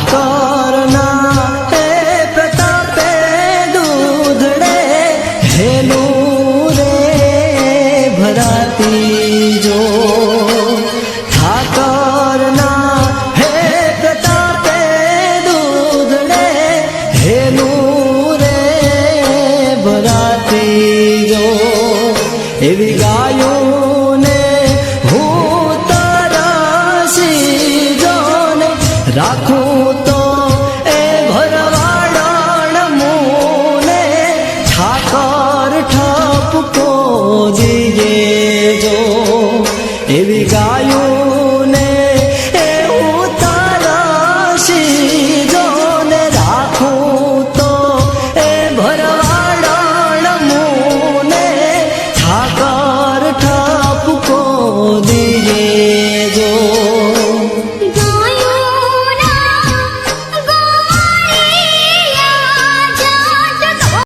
તોરના હે પ્રતાપે દૂધડે હેલું રે ભરાતી જો. ઠાકરના હે પ્રતાપે દૂધડે હેલું રે ભરાતી જો. એવી ગાયો રાખો ઠાર ઠાપ કો જીએ જો. એવી ગાયો